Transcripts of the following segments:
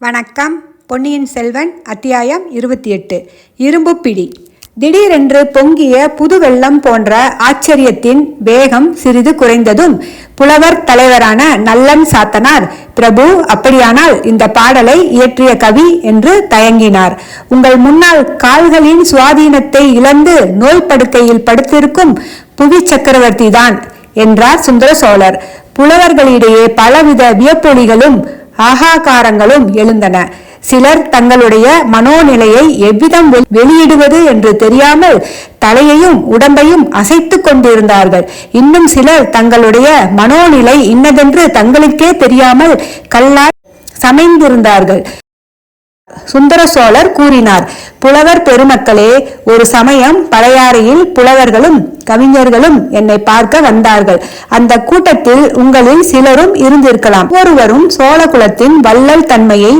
வணக்கம். பொன்னியின் செல்வன் அத்தியாயம் இருபத்தி எட்டு இரும்பு பிடி. திடீரென்று பொங்கிய புது வெள்ளம் போன்ற ஆச்சரியத்தின் வேகம் சிறிது குறைந்ததும் புலவர் தலைவரான நல்லன் சாத்தனார் பிரபு அப்படியானால் இந்த பாடலை இயற்றிய கவி என்று தயங்கினார். உங்கள் முன்னால் கால்களின் சுவாதீனத்தை இழந்து நோய் படுக்கையில் படுத்திருக்கும் புவி சக்கரவர்த்தி தான் என்றார் சுந்தர சோழர். புலவர்களிடையே பலவித வியப்பொலிகளும் ஆகாகாரங்களும் எழுந்தன. சிலர் தங்களுடைய மனோநிலையை எவ்விதம் வெ- வெளியிடுவது என்று தெரியாமல் தலையையும் உடம்பையும் அசைத்துக் கொண்டிருந்தார்கள். இன்னும் சிலர் தங்களுடைய மனோநிலை இன்னதென்று தங்களுக்கே தெரியாமல் கல்லால் சமைந்திருந்தார்கள். சுந்தர சோழர் கூறினார் புலவர் பெருமக்களே ஒரு சமயம் பழையாறையில் புலவர்களும் கவிஞர்களும் என்னை பார்க்க வந்தார்கள். அந்த கூட்டத்தில் உங்களில் சிலரும் இருந்திருக்கலாம். ஒருவரும் சோழ குலத்தின் வள்ளல் தன்மையை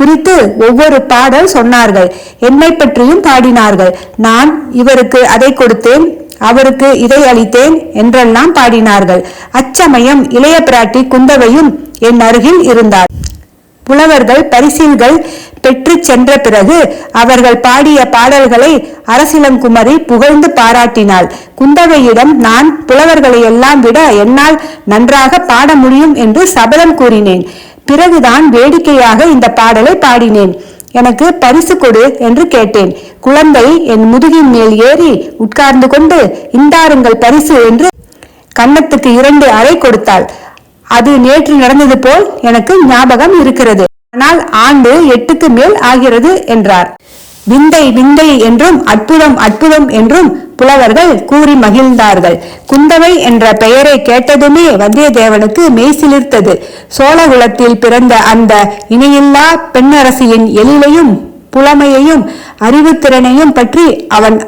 குறித்து ஒவ்வொரு பாடல் சொன்னார்கள். என்னை பற்றியும் பாடினார்கள். நான் இவருக்கு அதை கொடுத்தேன் அவருக்கு இதை அளித்தேன் என்றெல்லாம் பாடினார்கள். அச்சமயம் இளைய பிராட்டி குந்தவையும் என் அருகில் இருந்தார். புலவர்கள் பரிசில்கள் பெற்று சென்ற பிறகு அவர்கள் பாடிய பாடல்களை அரசிலங்குமரி புகழ்ந்து பாராட்டினாள். குந்தவையிடம் நான் புலவர்களை எல்லாம் விட என்னால் நன்றாக பாட முடியும் என்று சபதம் கூறினேன். பிறகுதான் வேடிக்கையாக இந்த பாடலை பாடினேன். எனக்கு பரிசு கொடு என்று கேட்டேன். குழந்தை என் முதுகின் மேல் ஏறி உட்கார்ந்து கொண்டு இந்தாருங்கள் பரிசு என்று கன்னத்துக்கு இரண்டு அறை கொடுத்தாள். அது நேற்று நடந்தது போல் எனக்கு ஞாபகம் இருக்கிறது. ஆனால் ஆண்டு எட்டுக்கு மேல் ஆகிறது என்றார். விந்தை விந்தை என்றும் அற்புதம் அற்புதம் என்றும் புலவர்கள் கூறி மகிழ்ந்தார்கள். குந்தவை என்ற பெயரை கேட்டதுமே வந்தியத்தேவனுக்கு மெய் சிலிர்த்தது சோழகுலத்தில் பிறந்த அந்த இணையில்லா பெண்ணரசியின் எழிலையும் புலமையையும் அறிவுத்திறனையும் பற்றி அவன்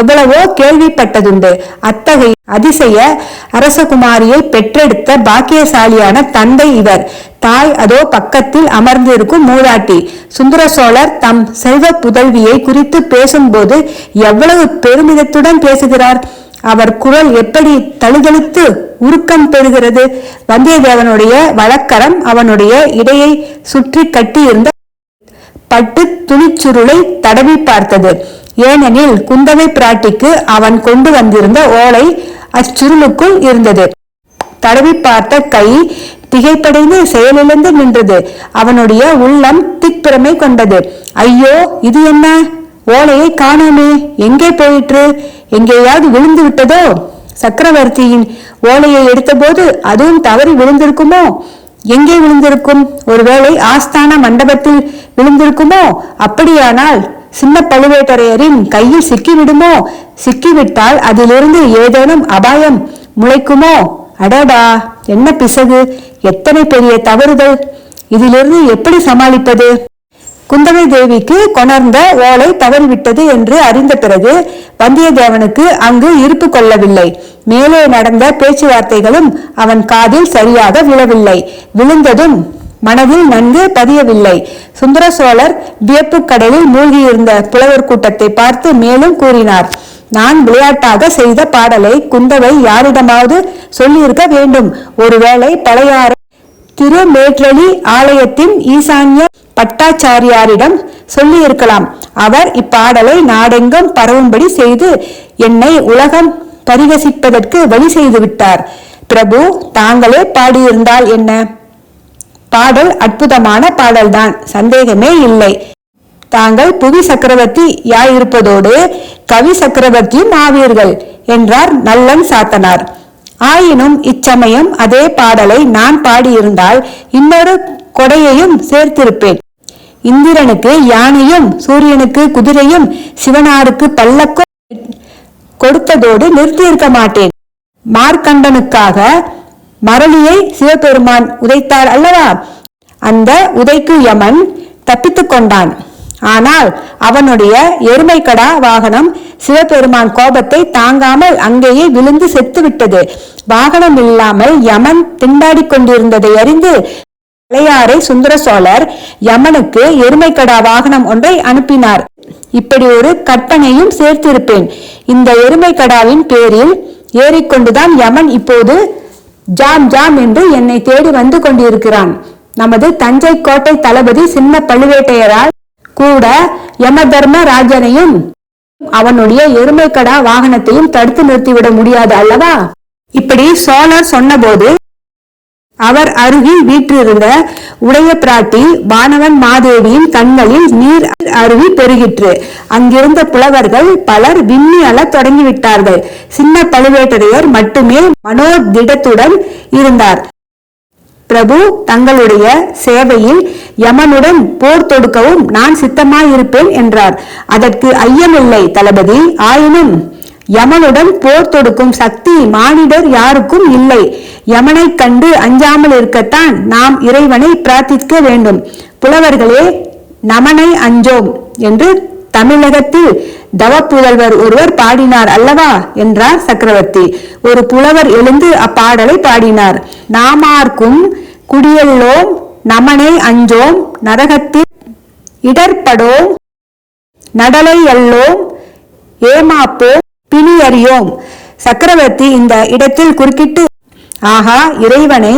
எவ்வளவோ கேள்விப்பட்டதுண்டு. அத்தகைய அதிசய அரசகுமாரியை பெற்றெடுத்த பாக்கியசாலியான தந்தை இவர். தாய் அதோ பக்கத்தில் அமர்ந்திருக்கும் மூதாட்டி. சுந்தர சோழர் தம் செல்வ புதல்வியை குறித்து பேசும்போது எவ்வளவு பெருமிதத்துடன் பேசுகிறார். அவர் குரல் எப்படி தழுதழுத்து உருக்கம் பெறுகிறது. வந்தியத்தேவனுடைய வழக்கரம் அவனுடைய இடையை சுற்றி கட்டியிருந்த பட்டு துணிச்சுருளை தடவி பார்த்தது. ஏனெனில் குந்தவை பிராட்டிக்கு அவன் கொண்டு வந்திருந்த ஓலை அச்சுருளுக்குள் இருந்தது. தடவி பார்த்த கை திகைப்படைந்து செயலிழந்து நின்றது. அவனுடைய உள்ளம் திக்பிரமை கொண்டது. ஐயோ இது என்ன? ஓலையை காணோமே. எங்கே போயிற்று? எங்கேயாவது விழுந்து விட்டதோ? சக்கரவர்த்தியின் ஓலையை எடுத்தபோது அதுவும் தவறி விழுந்திருக்குமோ? எங்கே விழுந்திருக்கும்? ஒருவேளை ஆஸ்தான மண்டபத்தில் விழுந்திருக்குமோ? அப்படியானால் சின்ன பழுவேட்டரையரின் கையில் சிக்கிவிடுமோ? சிக்கிவிட்டால் அதிலிருந்து ஏதேனும் அபாயம் முளைக்குமோ? அடடா என்ன பிசகு? எத்தனை பெரிய தவறுதல் இதிலிருந்து எப்படி சமாளிப்பது? குந்தவை தேவிக்கு கொணர்ந்த ஓலை தவறிவிட்டது என்று அறிந்த பிறகு வந்தியத்தேவனுக்கு அங்கு இருப்பு கொள்ளவில்லை. மேலே நடந்த பேச்சுவார்த்தைகளும் அவன் காதில் சரியாக விழவில்லை. விழுந்ததும் மனதில் நன்கு பதியவில்லை. சுந்தர சோழர் வியப்பு கடலில் மூழ்கியிருந்த புலவர் கூட்டத்தை பார்த்து மேலும் கூறினார் நான் விளையாட்டாக செய்த பாடலை குந்தவை யாரிடமாவது சொல்லியிருக்க வேண்டும். ஒருவேளை பழையாறு திருமேற்றலி ஆலயத்தின் ஈசான்ய பட்டாச்சாரியாரிடம் சொல்லியிருக்கலாம். அவர் இப்பாடலை நாடெங்கும் பரவும்படி செய்து என்னை உலகம் பரிகசிப்பதற்கு வழி செய்து விட்டார். பிரபு தாங்களே பாடியிருந்தால் என்ன? பாடல் அற்புதமான பாடல்தான். சந்தேகமே இல்லை. தாங்கள் புவி சக்கரவர்த்தி யாயிருப்பதோடு கவி சக்கரவர்த்தியும் ஆவீர்கள் என்றார் நல்லன் சாத்தனார். ஆயினும் இச்சமயம் அதே பாடலை நான் பாடியிருந்தால் இன்னொரு கொடையையும் சேர்த்திருப்பேன். இந்திரனுக்கு யானையும் சூரியனுக்கு குதிரையும் சிவனாருக்கு பல்லக்கும் கொடுத்ததோடு நிறுத்தியிருக்க மாட்டேன். மார்க்கண்டனுக்காக மரளியை சிவபெருமான் உதைத்தார் அல்லவா? அந்த உதைக்கு யமன் தப்பித்துக் கொண்டான். ஆனால் அவனுடைய எருமைக்கடா வாகனம் சிவபெருமான் கோபத்தை தாங்காமல் அங்கேயே விழுந்து செத்துவிட்டது. வாகனம் இல்லாமல் யமன் திண்டாடிக் கொண்டிருந்ததை அறிந்து பழையாறை சுந்தர சோழர் யமனுக்கு எருமைக்கடா வாகனம் ஒன்றை அனுப்பினார். இப்படி ஒரு கற்பனையும் சேர்த்திருப்பேன். இந்த எருமைக்கடாவின் பேரில் ஏறிக்கொண்டுதான் யமன் இப்போது ஜாம் ஜாம் என்று என்னை தேடி வந்து கொண்டிருக்கிறான். நமது தஞ்சை கோட்டை தளபதி சின்ன பழுவேட்டையரால் கூட யமதர்ம ராஜனையும் அவனுடைய எருமைக்கடா வாகனத்தையும் தடுத்து நிறுத்திவிட முடியாது அல்லவா? இப்படி சோழர் சொன்னபோது அவர் அருகில் வீற்றிருந்த உடைய பிராட்டி வானவன் மாதேவியின் கண்களில் நீர் அருவி பெருகிற்று. அங்கிருந்த புலவர்கள் பலர் விம்மி அள தொடங்கிவிட்டார்கள். சின்ன பழுவேட்டரையர் மட்டுமே மனோதிடத்துடன் இருந்தார். பிரபு தங்களுடைய சேவையில் யமனுடன் போர் தொடுக்கவும் நான் சித்தமாயிருப்பேன் என்றார். அதற்கு ஐயமில்லை தளபதி. ஆயினும் யமனுடன் போர் தொடுக்கும் சக்தி மானிடர் யாருக்கும் இல்லை. யமனைக் கண்டு அஞ்சாமல் இருக்கத்தான் நாம் இறைவனை பிரார்த்திக்க வேண்டும். புலவர்களே நமனை அஞ்சோம் என்று தமிழகத்தில் தவப்புதல்வர் ஒருவர் பாடினார் அல்லவா என்றார் சக்கரவர்த்தி. ஒரு புலவர் எழுந்து அப்பாடலை பாடினார். நாமார்க்கும் குடியல்லோம் நமனை அஞ்சோம் நரகத்தில் இடர்படோம் நடலை அல்லோம் ஏமாப்போம் பிணியறியோம். சக்கரவர்த்தி இந்த இடத்தில் குறுக்கிட்டு ஆகா இறைவனை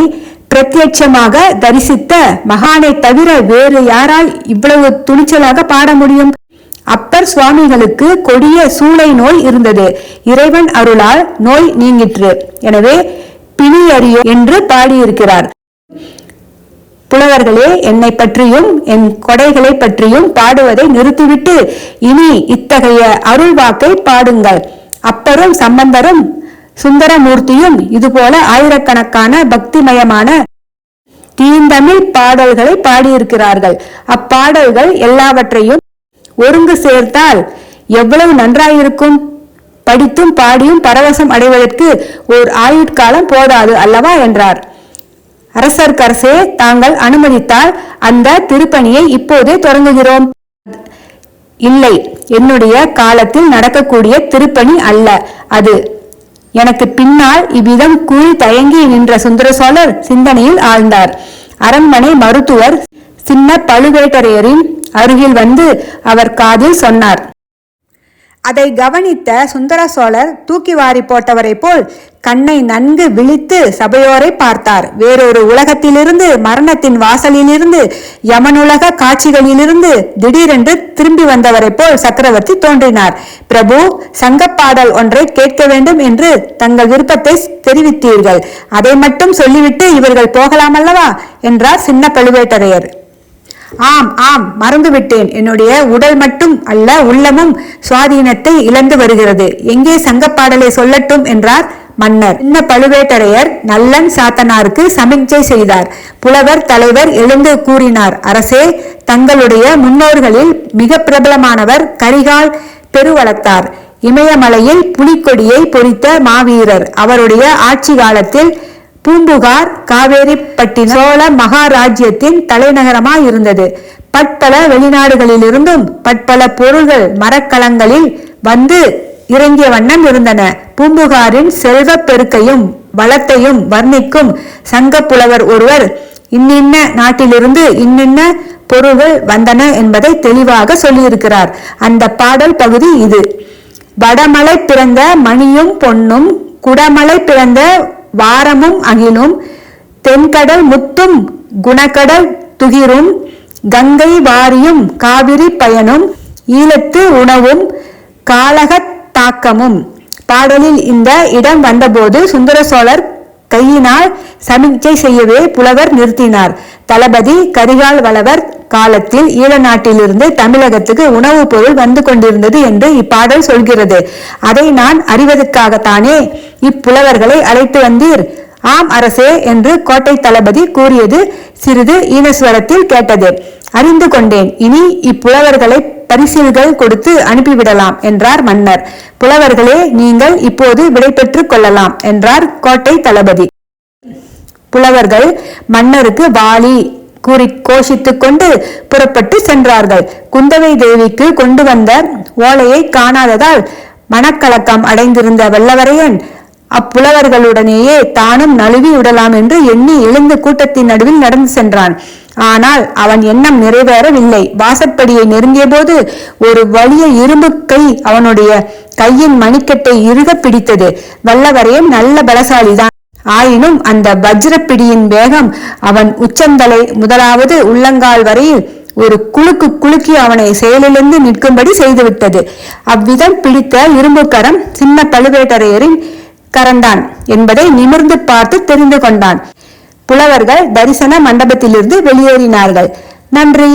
பிரத்யட்சமாக தரிசித்த மகானை தவிர வேறு யாரால் இவ்வளவு துணிச்சலாக பாட முடியும்? அப்பர் சுவாமிகளுக்கு கொடிய சூளை நோய் இருந்தது. இறைவன் அருளால் நோய் நீங்கிற்று. எனவே பிணியறியோ என்று பாடியிருக்கிறார். புலவர்களே என்னை பற்றியும் என் கொடைகளை பற்றியும் பாடுவதை நிறுத்திவிட்டு இனி இத்தகைய அருள் வாக்கை பாடுங்கள். அப்பரும் சம்பந்தரும் சுந்தரமூர்த்தியும் இதுபோல ஆயிரக்கணக்கான பக்திமயமான தீந்தமிழ் பாடல்களை பாடியிருக்கிறார்கள். அப்பாடல்கள் எல்லாவற்றையும் ஒருங்கு சேர்த்தால் எவ்வளவு நன்றாயிருக்கும்? படித்தும் பாடியும் பரவசம் அடைவதற்கு ஓர் ஆயுட்காலம் போதாது அல்லவா? என்றார். அரசர்க்கரசே தாங்கள் அனுமதித்தால் அந்த திருப்பணியை இப்போதே தொடங்குகிறோம். இல்லை என்னுடைய காலத்தில் நடக்கக்கூடிய திருப்பணி அல்ல. அது எனக்கு பின்னால் இவ்விதம் கூறி தயங்கி நின்ற சுந்தர சோழர் சிந்தனையில் ஆழ்ந்தார். அரண்மனை மருத்துவர் சின்ன பழுவேட்டரையரின் அருகில் வந்து அவர் காதில் சொன்னார். அதை கவனித்த சுந்தர சோழர் தூக்கி வாரி போட்டவரை போல் கண்ணை நன்கு விழித்து சபையோரை பார்த்தார். வேறொரு உலகத்திலிருந்து மரணத்தின் வாசலிலிருந்து யமனுலக காட்சிகளிலிருந்து திடீரென்று திரும்பி வந்தவரை போல் சக்கரவர்த்தி தோன்றினார். பிரபு சங்கப்பாடல் ஒன்றை கேட்க வேண்டும் என்று தங்கள் விருப்பத்தை தெரிவித்தீர்கள். அதை மட்டும் சொல்லிவிட்டு இவர்கள் போகலாமல்லவா? என்றார் சின்ன பழுவேட்டரையர். ஆம் ஆம் மறந்துவிட்டேன். என்னுடைய உடல் மட்டும் அல்ல உள்ளமும் சுவாதீனத்தை இழந்து வருகிறது. எங்கே சங்கப்பாடலை சொல்லட்டும் என்றார் மன்னர். சின்ன பழுவேட்டரையர் நல்லன் சாத்தனாருக்கு சமிக்ஞை செய்தார். புலவர் தலைவர் எழுந்து கூறினார் அரசே தங்களுடைய முன்னோர்களில் மிக பிரபலமானவர் கரிகால் பெருவளத்தார். இமயமலையில் புலிக்கொடியை பொறித்த மாவீரர். அவருடைய ஆட்சி காலத்தில் பூம்புகார் காவேரிப்பட்டினம் சோழ மகாராஜ்யத்தின் தலைநகரமாய் இருந்தது. பட்பல வெளிநாடுகளிலிருந்தும் பட்பல பொருள்கள் மரக்கலங்களில் வந்து இறங்கிய வண்ணம் இருந்தன. பூம்புகாரின் செல்வ பெருக்கையும் வளத்தையும் வர்ணிக்கும் சங்க புலவர் ஒருவர் இன்னின்ன நாட்டிலிருந்து இன்னின்ன பொருள்கள் வந்தன என்பதை தெளிவாக சொல்லியிருக்கிறார். அந்த பாடல் பகுதி இது. வடமலை பிறந்த மணியும் பொன்னும் குடமலை பிறந்த வாரமும் அகிலும் தென்கடல் முத்தும் குணக்கடல் துகிரும் கங்கை வாரியும் காவிரி பயனும் ஈழத்து உணவும் காலக தாக்கமும். பாடலில் இந்த இடம் வந்தபோது சுந்தர சோழர் கையினால் சமிக்ஞை செய்யவே புலவர் நிறுத்தினார். தளபதி கரிகால் வளவர் காலத்தில் ஈழ நாட்டிலிருந்து தமிழகத்துக்கு உணவுப் பொருள் வந்து கொண்டிருந்தது என்று இப்பாடல் சொல்கிறது. அதை நான் அறிவதற்காகத்தானே இப்புலவர்களை அழைத்து வந்தீர்? ஆம் அரசே என்று கோட்டை தளபதி கூறியது சிறிது ஈனஸ்வரத்தில் கேட்டது. அறிந்து கொண்டேன். இனி இப்புலவர்களை பரிசில்கள் கொடுத்து அனுப்பிவிடலாம் என்றார் மன்னர். புலவர்களே நீங்கள் இப்போது விடைபெற்றுக் கொள்ளலாம் என்றார் கோட்டை தளபதி. புலவர்கள் மன்னருக்கு வாலி கூறி கோஷித்துக் கொண்டு புறப்பட்டு சென்றார்கள். குந்தவை தேவிக்கு கொண்டு வந்த ஓலையை காணாததால் மனக்கலக்கம் அடைந்திருந்த வல்லவரையன் அப்புலவர்களுடனேயே தானும் நழுவி விடலாம் என்று எண்ணி எழுந்து கூட்டத்தின் நடுவில் நடந்து சென்றான். ஆனால் அவன் எண்ணம் நிறைவேறவில்லை. வாசற்படியை நெருங்கிய போது ஒரு வலிய இரும்பு கை அவனுடைய கையின் மணிக்கட்டை இறுக பிடித்தது. வல்லவரையும் நல்ல பலசாலிதான். ஆயினும் அந்த வஜ்ரப்பிடியின் வேகம் அவன் உச்சந்தலை முதலாவது உள்ளங்கால் வரையில் ஒரு குலுக்கு குலுக்கி அவனை செயலிலிருந்து நிற்கும்படி செய்துவிட்டது. அவ்விதம் பிடித்த இரும்பு கரம் சின்ன பழுவேட்டரையரின் கரந்தான் என்பதை நிமிர்ந்து பார்த்து தெரிந்து கொண்டான். புலவர்கள் தரிசன மண்டபத்திலிருந்து வெளியேறினார்கள். நன்றி.